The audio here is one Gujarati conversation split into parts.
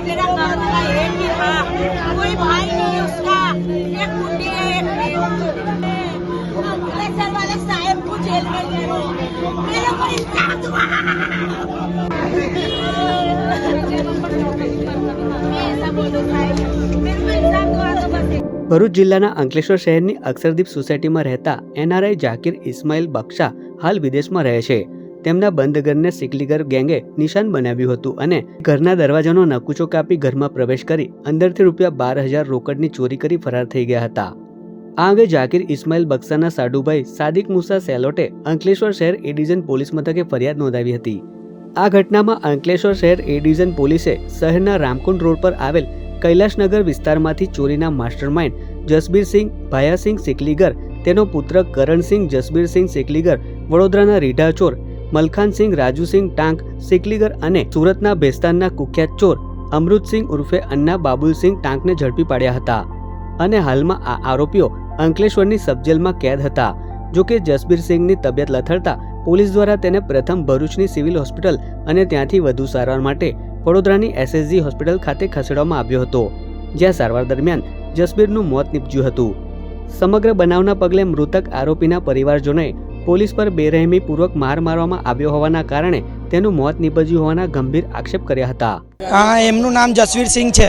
मेरा घर वाला एक ही था कोई भाई नहीं है उसका एक कुंडी है एक कलेक्टर वाले साहब को जेल में ले लो मेरे को इंसाफ हुआ मैं ऐसा बोल दूं भाई मेरे को इंसाफ हुआ तो बस ભરૂચ જિલ્લાના અંકલેશ્વર શહેરની અક્ષરદીપ સોસાયટીમાં રહેતા એનઆરઆઈ જાકીર ઇસ્માઇલ બક્ષા હાલ વિદેશમાં રહે છે તેમના બંધ ઘરને સિકલીગર ગેંગે નિશાન બનાવ્યું હતું અને ઘરના દરવાજાનો નકુચો કાપી ઘરમાં પ્રવેશ કરી અંદરથી રૂપિયા બાર હજાર રોકડની ચોરી કરી ફરાર થઈ ગયા હતા. આ અંગે જાકીર ઇસ્માઇલ બક્સાના સાડુભાઈ સાદિક મુસા સેલોટે અંકલેશ્વર શહેર એ ડિવિઝન પોલીસ મથકે ફરિયાદ નોંધાવી હતી. આ ઘટનામાં અંકલેશ્વર શહેર એ ડિવિઝન પોલીસે શહેરના રામકુંડ રોડ પર આવેલ કૈલાશનગર વિસ્તારમાંથી ચોરીના માસ્ટરમાઇન્ડ જસબીરસિંહ ભાયાસિંહ સિકલીગર, તેનો પુત્ર કરણસિંહ જસબીરસિંહ સિકલીગર, વડોદરાના રીઢા ચોર મલખાનસિંહ, રાજુસિંહ ટાંક, સિકલીગર અને સુરતના ભેસ્તાનના કુખ્યાત ચોર અમૃતસિંહ ઉર્ફે અન્ના બાબુલસિંહ ટાંકને ઝડપી પાડ્યા હતા અને હાલમાં આ આરોપીઓ અંકલેશ્વરની સબજેલમાં કેદ હતા. જો કે જસબીરસિંહની તબિયત લથડતા પોલીસ દ્વારા તેને પ્રથમ ભરૂચની સિવિલ હોસ્પિટલ અને ત્યાંથી વધુ સારવાર માટે વડોદરાની એસએસજી હોસ્પિટલ ખાતે ખસેડવામાં આવ્યો હતો, જ્યાં સારવાર દરમિયાન જસબીરનું મોત નીપજ્યું હતું. સમગ્ર બનાવના પગલે મૃતક આરોપીના પરિવારજનોએ પોલીસ પર બેરહેમીપૂર્વક માર મારવામાં આવ્યો હોવાના કારણે તેનું મોત નીપજ્યું હોવાના ગંભીર આક્ષેપ કર્યા હતા. હા એમનું નામ જસવીર સિંહ છે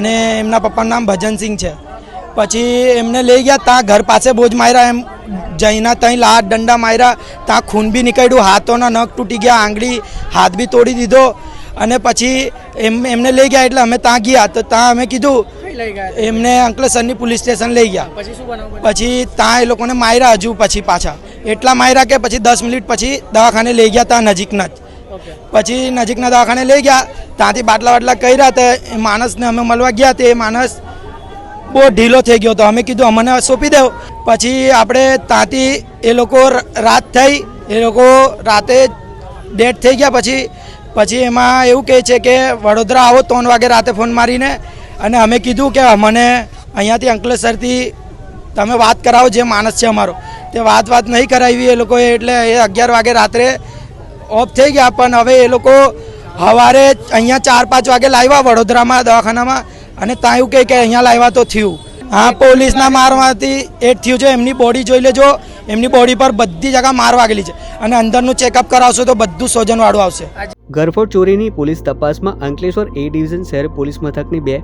અને એમના પપ્પાનું નામ ભજનસિંહ છે. પછી એમને લઈ ગયા ત્યાં ઘર પાસે બોજ માર્યા એમ જઈના ત્યાં લાત દંડા માર્યા ત્યાં ખૂન બી નીકળ્યું હાથોના નખ તૂટી ગયા આંગળી હાથ બી તોડી દીધો અને પછી એમ એમને લઈ ગયા એટલે અમે ત્યાં ગયા તો ત્યાં અમે કીધું એમને અંકલેશ્વરની પોલીસ સ્ટેશન લઈ ગયા. પછી ત્યાં એ લોકોને માર્યા હજુ પછી પાછા. એટલા માર્યા કે પછી દસ મિનિટ પછી દવાખાને લઈ ગયા ત્યાં નજીકના જ. પછી નજીકના દવાખાને લઈ ગયા ત્યાંથી બાટલા બાટલા કર્યા તો એ માણસને અમે મળવા ગયા તે માણસ બહુ ઢીલો થઈ ગયો તો અમે કીધું અમને સોંપી દો. પછી આપણે ત્યાંથી એ લોકો રાત થઈ એ લોકો રાતે ડેટ થઈ ગયા પછી પછી એમાં એવું કહે છે કે વડોદરા આવો ત્રણ વાગે રાતે ફોન મારીને. અને અમે કીધું કે મને અહીંયાથી અંકલેશ્વરથી તમે વાત કરાવો જે માણસ છે અમારો. તે વાત વાત નહીં કરાવી એ લોકોએ, એટલે એ અગિયાર વાગે રાત્રે ઓફ થઈ ગયા. પણ હવે એ લોકો સવારે અહીંયા ચાર પાંચ વાગે લાવ્યા વડોદરામાં, દવાખાનામાં. અને ત્યાં એવું કહે કે અહીંયા લાવ્યા તો થયું. હા, પોલીસના મારવાથી એ થયું છે. એમની બોડી જોઈ લેજો. એમની બોડી પર બધી જગા માર વાગેલી છે. અને અંદરનું ચેકઅપ કરાવશો તો બધું સોજનવાળું આવશે. ગરફોડ ચોરીની પોલીસ તપાસમાં અંકલેશ્વર એ ડિવિઝન શહેર પોલીસ મથકની બે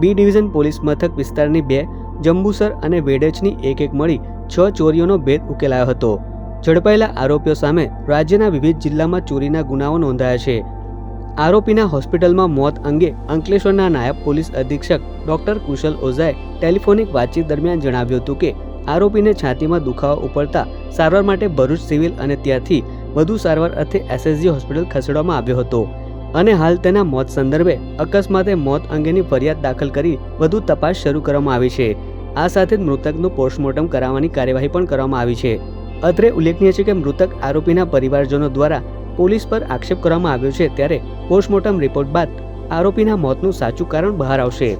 બી ડિવિઝન પોલીસ મથક વિસ્તારની બે, જંબુસર અને વેડેચની એક એક મળી છ ચોરીઓનો ભેદ ઉકેલાયો હતો. ઝડપાયેલા આરોપીઓ સામે રાજ્યના વિવિધ જિલ્લામાં ચોરીના ગુનાઓ નોંધાયા છે. આરોપીના હોસ્પિટલમાં મોત અંગે અંકલેશ્વરના નાયબ પોલીસ અધિક્ષક ડોક્ટર કુશલ ઓઝાએ ટેલિફોનિક વાતચીત દરમિયાન જણાવ્યું હતું કે, આરોપીને છાતીમાં દુખાવો ઉપડતા સારવાર માટે ભરૂચ સિવિલ અને ત્યાંથી વધુ સારવાર અર્થે એસએસજી હોસ્પિટલ ખસેડવામાં આવ્યો હતો. અને હાલ તેના મોત સંદર્ભે અકસ્માતે મોત અંગેની ફરિયાદ દાખલ કરી વધુ તપાસ શરૂ કરવામાં આવી છે. આ સાથે જ મૃતકનું પોસ્ટમોર્ટમ કરાવવાની કાર્યવાહી પણ કરવામાં આવી છે. અત્રે ઉલ્લેખનીય છે કે મૃતક આરોપીના પરિવારજનો દ્વારા પોલીસ પર આક્ષેપ કરવામાં આવ્યો છે, ત્યારે પોસ્ટમોર્ટમ રિપોર્ટ બાદ આરોપીના મોતનું સાચું કારણ બહાર આવશે.